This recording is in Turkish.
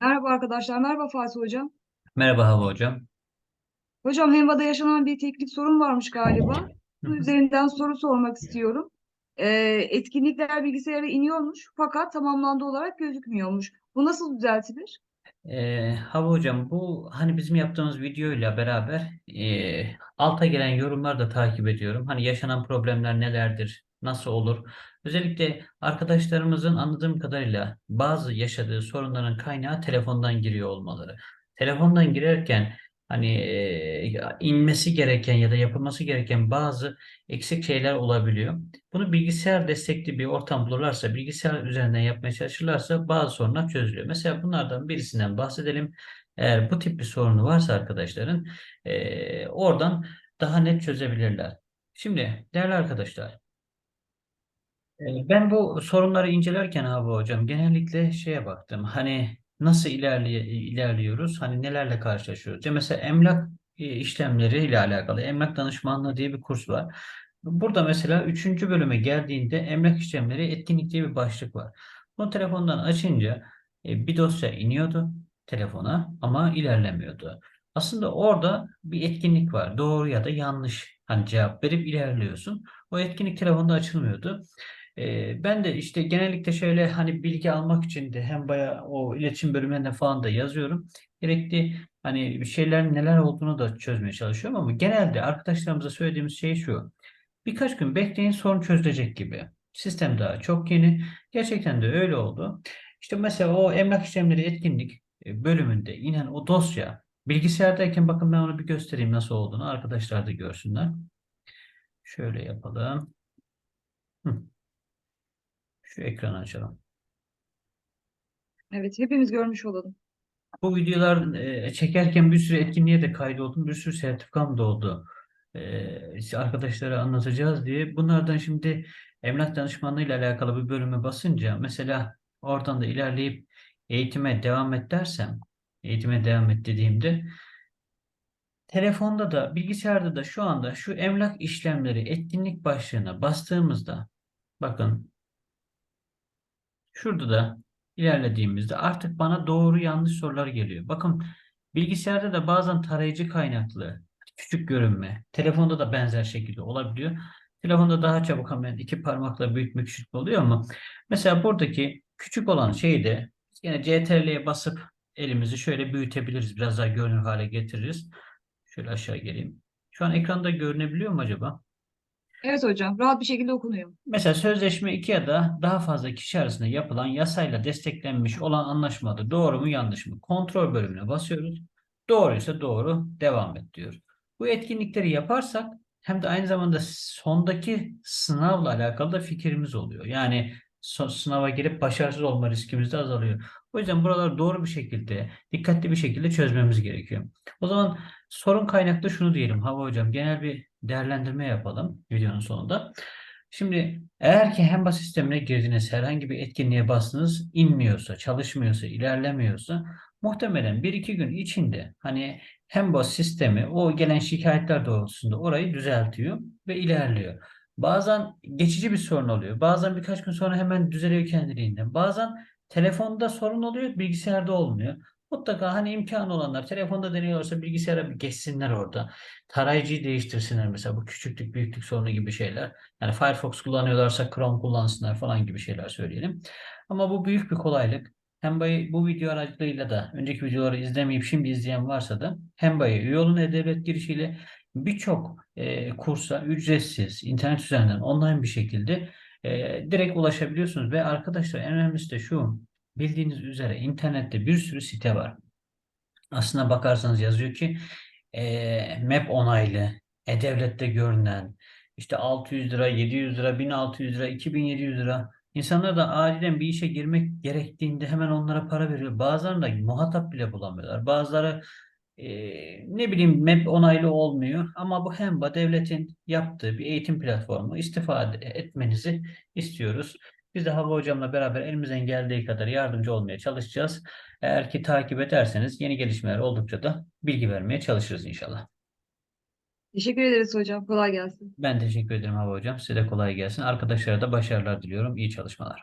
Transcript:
Merhaba arkadaşlar, merhaba Fatih Hocam. Merhaba Hava Hocam. Hocam Henva'da yaşanan bir teknik sorun varmış galiba. Bunun üzerinden soru sormak istiyorum. Ee, etkinlikler bilgisayara iniyormuş fakat tamamlandı olarak gözükmüyormuş. Bu nasıl düzeltilir? Ee, Hava Hocam bu hani bizim yaptığımız videoyla beraber e, alta gelen yorumları da takip ediyorum. Hani yaşanan problemler nelerdir, nasıl olur? Özellikle arkadaşlarımızın anladığım kadarıyla bazı yaşadığı sorunların kaynağı telefondan giriyor olmaları. Telefondan girerken hani inmesi gereken ya da yapılması gereken bazı eksik şeyler olabiliyor. Bunu bilgisayar destekli bir ortam bulurlarsa, bilgisayar üzerinden yapmaya çalışırlarsa bazı sorunlar çözülüyor. Mesela bunlardan birisinden bahsedelim. Eğer bu tip bir sorunu varsa arkadaşların oradan daha net çözebilirler. Şimdi değerli arkadaşlar, Ben bu sorunları incelerken abi hocam genellikle şeye baktım. Hani nasıl ilerli ilerliyoruz? Hani nelerle karşılaşıyoruz? Mesela emlak e, işlemleri ile alakalı emlak danışmanlığı diye bir kurs var. Burada mesela üçüncü bölüme geldiğinde emlak işlemleri etkinlik diye bir başlık var. Bunu telefondan açınca e, bir dosya iniyordu telefona ama ilerlemiyordu. Aslında orada bir etkinlik var. Doğru ya da yanlış hani cevap verip ilerliyorsun. O etkinlik telefonda açılmıyordu. Ben de işte genellikle şöyle hani bilgi almak için de hem bayağı o iletişim bölümlerinde falan da yazıyorum. Gerekli hani şeyler neler olduğunu da çözmeye çalışıyorum ama genelde arkadaşlarımıza söylediğimiz şey şu. Birkaç gün bekleyin sorun çözülecek gibi. Sistem daha çok yeni. Gerçekten de öyle oldu. İşte mesela o emlak işlemleri etkinlik bölümünde inen o dosya bilgisayardayken bakın ben onu bir göstereyim nasıl olduğunu arkadaşlar da görsünler. Şöyle yapalım. Hı, şu ekranı açalım. Evet, hepimiz görmüş olalım. Bu videolar e, çekerken bir sürü etkinliğe de kaydoldum. Bir sürü sertifikam da oldu. E, arkadaşlara anlatacağız diye. Bunlardan şimdi emlak danışmanlığı ile alakalı bir bölüme basınca mesela oradan da ilerleyip eğitime devam et dersem eğitime devam et dediğimde telefonda da bilgisayarda da şu anda şu emlak işlemleri etkinlik başlığına bastığımızda bakın Şurada da ilerlediğimizde artık bana doğru yanlış sorular geliyor. Bakın bilgisayarda da bazen tarayıcı kaynaklı küçük görünme. Telefonda da benzer şekilde olabiliyor. Telefonda daha çabuk hemen iki parmakla büyütme küçültme oluyor ama mesela buradaki küçük olan şeyi de yine CTRL'ye basıp elimizi şöyle büyütebiliriz. Biraz daha görünür hale getiririz. Şöyle aşağı geleyim. Şu an ekranda görünebiliyor mu acaba? Evet hocam, rahat bir şekilde okunuyor. Mesela sözleşme iki ya da daha fazla kişi arasında yapılan yasayla desteklenmiş olan anlaşmada doğru mu yanlış mı? Kontrol bölümüne basıyoruz. Doğruysa doğru devam et diyor. Bu etkinlikleri yaparsak hem de aynı zamanda sondaki sınavla alakalı da fikrimiz oluyor. Yani sınava girip başarısız olma riskimiz de azalıyor. O yüzden buraları doğru bir şekilde, dikkatli bir şekilde çözmemiz gerekiyor. O zaman sorun kaynaklı şunu diyelim Hava Hocam, genel bir değerlendirme yapalım videonun sonunda. Şimdi eğer ki Hemba sistemine girdiniz, herhangi bir etkinliğe bastınız, inmiyorsa, çalışmıyorsa, ilerlemiyorsa muhtemelen 1-2 gün içinde hani Hemba sistemi o gelen şikayetler doğrultusunda orayı düzeltiyor ve ilerliyor. Bazen geçici bir sorun oluyor. Bazen birkaç gün sonra hemen düzeliyor kendiliğinden. Bazen telefonda sorun oluyor, bilgisayarda olmuyor. Mutlaka hani imkanı olanlar telefonda deniyorsa bilgisayara bir geçsinler orada. Tarayıcıyı değiştirsinler mesela bu küçüklük büyüklük sorunu gibi şeyler. Yani Firefox kullanıyorlarsa Chrome kullansınlar falan gibi şeyler söyleyelim. Ama bu büyük bir kolaylık. Hemba'yı bu video aracılığıyla da önceki videoları izlemeyip şimdi izleyen varsa da Hemba'ya üye olun e-devlet girişiyle birçok e, kursa ücretsiz internet üzerinden online bir şekilde e, direkt ulaşabiliyorsunuz ve arkadaşlar en önemlisi de şu bildiğiniz üzere internette bir sürü site var. Aslına bakarsanız yazıyor ki e, MEP onaylı, E-Devlet'te görünen, işte 600 lira, 700 lira, 1600 lira, 2700 lira. İnsanlar da acilen bir işe girmek gerektiğinde hemen onlara para veriyor. Bazılarında muhatap bile bulamıyorlar. Bazıları e, ne bileyim MEP onaylı olmuyor. Ama bu HEMBA devletin yaptığı bir eğitim platformu istifade etmenizi istiyoruz. Biz de Hava Hocam'la beraber elimizden geldiği kadar yardımcı olmaya çalışacağız. Eğer ki takip ederseniz yeni gelişmeler oldukça da bilgi vermeye çalışırız inşallah. Teşekkür ederiz hocam, kolay gelsin. Ben teşekkür ederim Hava Hocam. Size de kolay gelsin. Arkadaşlara da başarılar diliyorum. İyi çalışmalar.